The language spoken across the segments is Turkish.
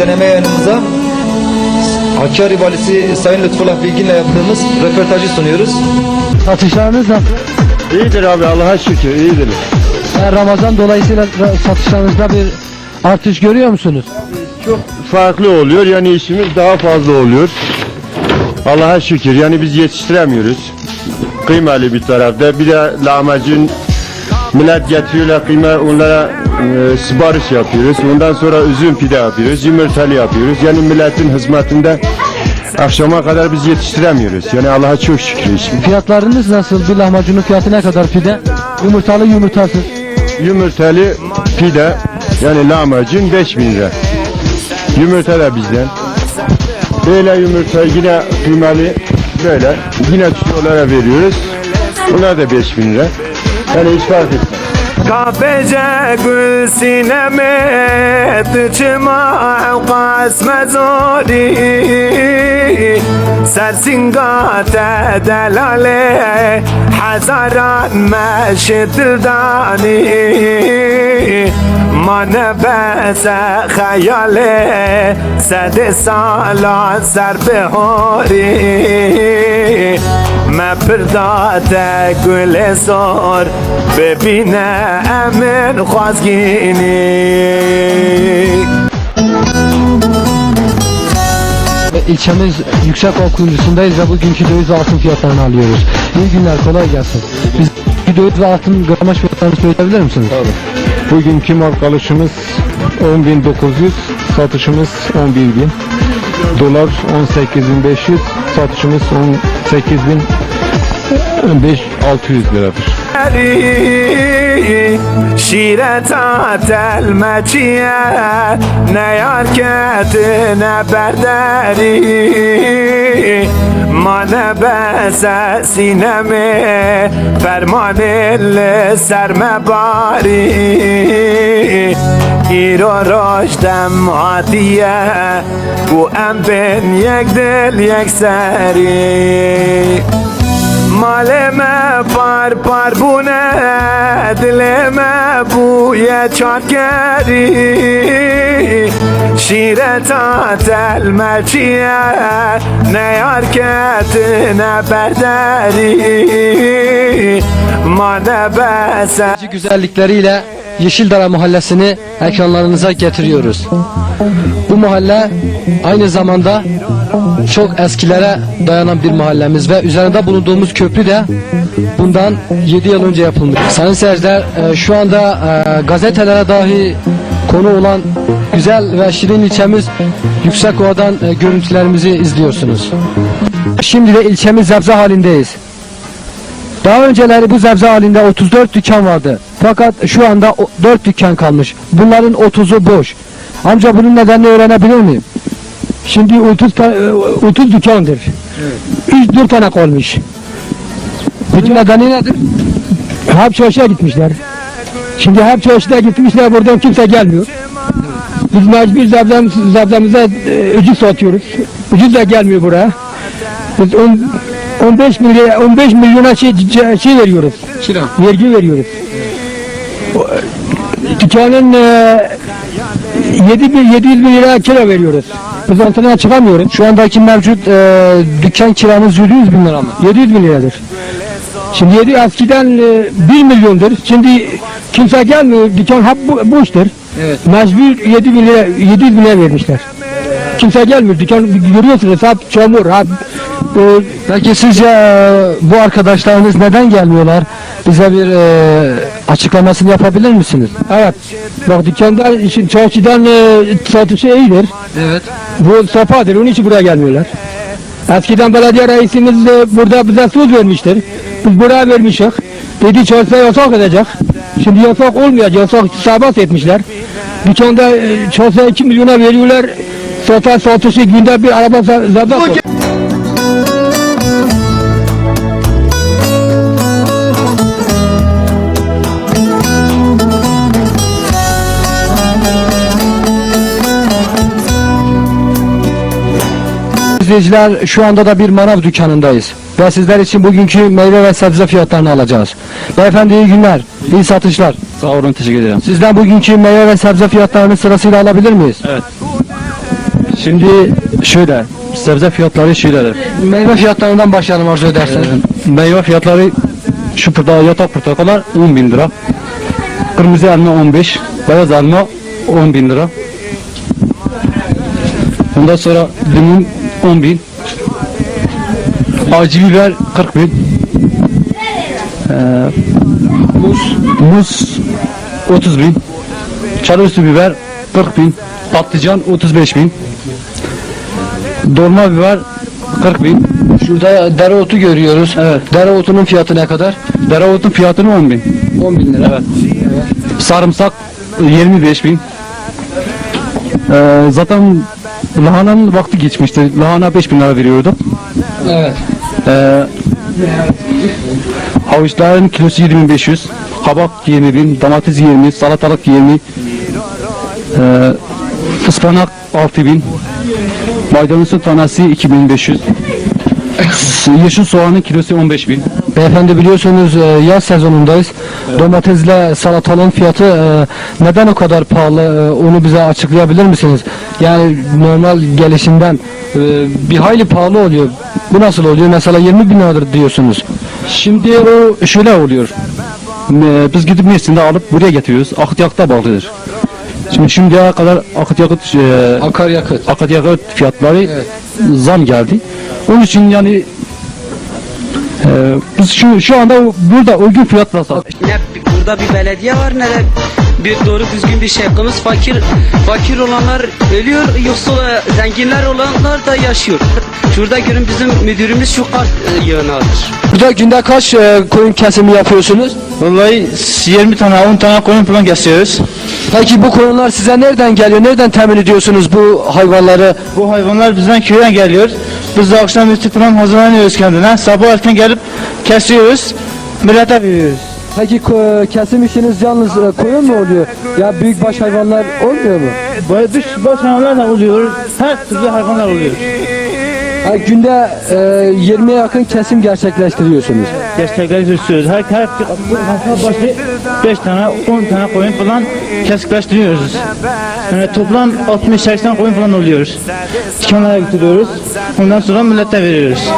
deneme yayınımıza Hakkari Valisi Sayın Lütfullah Bilgin'le yaptığımız röportajı sunuyoruz. Satışlarınız nasıl? İyidir abi Allah'a şükür iyidir. Yani Ramazan dolayısıyla satışlarınızda bir artış görüyor musunuz? Çok farklı oluyor yani işimiz daha fazla oluyor. Allah'a şükür yani biz yetiştiremiyoruz. Kıymalı bir tarafta bir de lahmacun millet getiriyorlar kıyma onlara e, sipariş yapıyoruz. Ondan sonra üzüm pide yapıyoruz, yumurtalı yapıyoruz. Yani milletin hizmetinde akşama kadar biz yetiştiremiyoruz. Yani Allah'a çok şükür işimiz. Fiyatlarınız nasıl? Bir lahmacunun fiyatı ne kadar pide? Yumurtalı yumurtasız. Yumurtalı pide yani lahmacun 5000 lira. Yumurta da bizden. Böyle yumurta yine kıymalı böyle yine çiçeklere veriyoruz. Bunlar da 5000 lira. Yani hiç fark etmez. كافجة كل سينما تجمع قاسم زوري سرسنگات دلاله حزاران مشت دانی ما نبس خیاله صد سالان سر بهاری ما پرداد گل سار ببینه امن خوازگینی Ve ilçemiz yüksek okuyuncusundayız ve bugünkü döviz ve altın fiyatlarını alıyoruz. İyi günler, kolay gelsin. Biz döviz ve altın gramaj fiyatlarını söyleyebilir misiniz? Bugünkü mark alışımız 10.900, satışımız 11.000. Dolar 18.500, satışımız 18.600 liradır. شیره تاتل مچیه نیار کتنه برداری ما نبس سینمه فرمان سر مباری ایرو راشتم عادیه و ام بین یک دل یک سری Maleme par par bu ne? Dileme bu ye çat geri. Şire tatel merciye Ne hareketi ne berderi. Mane bese güzellikleriyle Yeşildara Mahallesi'ni ekranlarınıza getiriyoruz. Bu mahalle aynı zamanda çok eskilere dayanan bir mahallemiz ve üzerinde bulunduğumuz köprü de bundan 7 yıl önce yapılmış. Sayın seyirciler e, şu anda e, gazetelere dahi konu olan güzel ve şirin ilçemiz Yüksekova'dan e, görüntülerimizi izliyorsunuz. Şimdi de ilçemiz zebze halindeyiz. Daha önceleri bu zebze halinde 34 dükkan vardı. Fakat şu anda o- 4 dükkan kalmış. Bunların 30'u boş. Amca bunun nedenini öğrenebilir miyim? Şimdi 30, ta- e, 30 dükkandır. 3-4 tane kalmış. Bunun nedeni nedir? Hep çarşıya gitmişler. Şimdi hep çarşıya gitmişler buradan kimse gelmiyor. Biz mecbur zabzam, zabzamıza e, ucuz satıyoruz. Ucuz da gelmiyor buraya. Biz on, 15 milyon 15 milyona şey, şey- şey veriyoruz. Kira. Vergi veriyoruz. Dükkanın e, 7 bin, 700 bin lira kira veriyoruz. Biz altına çıkamıyoruz. Şu andaki mevcut e, dükkan kiramız 700 bin lira mı? 700 bin liradır. Şimdi yedi eskiden e, 1 milyondur. Şimdi kimse gelmiyor. Dükkan hep bu, boştur. Evet. Mecbur 7 bin lira, 700 bin lira vermişler. Kimse gelmiyor. Dükkan görüyorsunuz hep çamur, hep e, Peki sizce e, bu arkadaşlarınız neden gelmiyorlar? Bize bir e, açıklamasını yapabilir misiniz? evet. Bak dükkanda işin çarşıdan e, satışı iyidir. Evet. Bu safadır. Onun için buraya gelmiyorlar. Eskiden belediye reisimiz de burada bize söz vermiştir. Biz buraya vermişik. Dedi çarşıda yasak edecek. Şimdi yasak olmayacak. Yasak serbest etmişler. Dükkanda e, çarşıda 2 milyona veriyorlar. Sata satışı günde bir araba za- zabda koy. İzleyiciler şu anda da bir manav dükkanındayız. Ve sizler için bugünkü meyve ve sebze fiyatlarını alacağız. Beyefendi iyi günler, iyi satışlar. Sağ olun teşekkür ederim. Sizden bugünkü meyve ve sebze fiyatlarını sırasıyla alabilir miyiz? Evet. Şimdi şöyle, sebze fiyatları şöyledir. Meyve fiyatlarından başlayalım arzu ederseniz. Meyve fiyatları şu burada yatak portakallar 10 bin lira. Kırmızı elma 15, beyaz elma 10 bin lira. Ondan sonra limon 10 bin. Acı biber 40 bin. Ee, muz, muz 30 bin. Çalıüstü biber 40 bin. Patlıcan 35 bin. Dolma biber 40 bin. Şurada dereotu görüyoruz. Evet. Dereotunun fiyatı ne kadar? Dereotun fiyatını 10 bin. 10 bin lira. Evet. Sarımsak 25 bin. Ee, zaten lahananın vakti geçmişti. Lahana 5 bin lira veriyorduk. Evet. Ee, havuçların kilosu 2500. Kabak 20 bin, domates 20, salatalık 20. Ee, ıspanak 6 bin. Maydanozun tanesi 2500. Yeşil soğanın kilosu 15 bin. Beyefendi biliyorsunuz e, yaz sezonundayız. Domatesle salatalığın fiyatı e, neden o kadar pahalı? E, Onu bize açıklayabilir misiniz? Yani normal gelişinden bir hayli pahalı oluyor. Bu nasıl oluyor? Mesela 20 bin liradır diyorsunuz. Şimdi o şöyle oluyor. Biz gidip Mersin'de alıp buraya getiriyoruz. Akaryakıta bağlıdır. Şimdi şimdiye kadar akaryakıt e, Akaryakıt. akaryakıt fiyatları Evet. zam geldi. Onun için yani e, biz şu şu anda burada uygun fiyatla satıyoruz. ne burada bir belediye var ne de bir doğru düzgün bir şey yaptığımız fakir fakir olanlar ölüyor yoksa zenginler olanlar da yaşıyor. Şurada görün bizim müdürümüz şu kart e, yığını alır. Burada günde kaç e, koyun kesimi yapıyorsunuz? Vallahi 20 tane 10 tane koyun falan kesiyoruz. Peki bu koyunlar size nereden geliyor? Nereden temin ediyorsunuz bu hayvanları? Bu hayvanlar bizden köyden geliyor. Biz de akşam üstü falan hazırlanıyoruz kendine. Sabah erken gelip kesiyoruz. Millete veriyoruz. Peki kesim işiniz yalnız e, koyun mu oluyor? Ya büyükbaş hayvanlar olmuyor mu? Böyle dış baş hayvanlar da oluyor. Her türlü hayvanlar oluyor. Ha, günde e, 20'ye yakın kesim gerçekleştiriyorsunuz. Gerçekleri sürüyoruz. Her her hafta başı 5 tane 10 tane koyun falan kesikleştiriyoruz. Yani toplam 60-80 koyun falan oluyor. Dükkanlara götürüyoruz. Ondan sonra millete veriyoruz.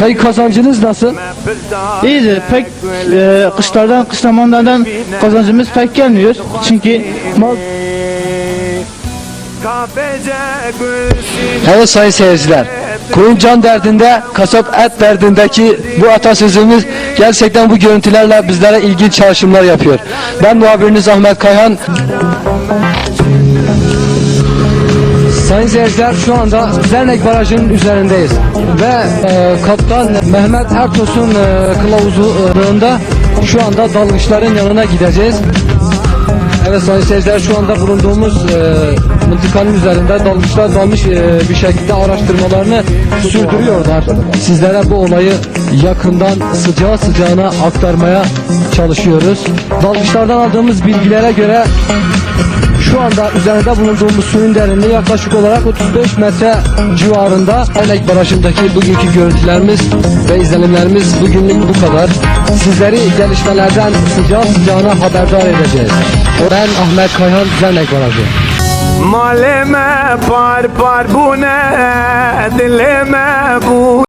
Peki kazancınız nasıl? İyidir. Pek e, kışlardan, kış zamanlardan kazancımız pek gelmiyor. Çünkü mal Evet sayın seyirciler. Koyun can derdinde, kasap et derdindeki bu atasözümüz gerçekten bu görüntülerle bizlere ilginç çağrışımlar yapıyor. Ben muhabiriniz Ahmet Kayhan. Sayın seyirciler şu anda Dernek Barajı'nın üzerindeyiz ve e, kaptan Mehmet Ertos'un e, kılavuzluğunda şu anda dalgıçların yanına gideceğiz. Evet sayın seyirciler şu anda bulunduğumuz e, mıntıkanın üzerinde dalmışlar dalmış e, bir şekilde araştırmalarını sürdürüyorlar. Sizlere bu olayı yakından sıcağı sıcağına aktarmaya çalışıyoruz. Dalgıçlardan aldığımız bilgilere göre şu anda üzerinde bulunduğumuz suyun derinliği yaklaşık olarak 35 metre civarında. Elek Barajı'ndaki bugünkü görüntülerimiz ve izlenimlerimiz bugünlük bu kadar. Sizleri gelişmelerden sıcağı sıcağına haberdar edeceğiz. Ben Ahmet Kayhan Dernek Barajı. Maleme par par bu ne Dileme bu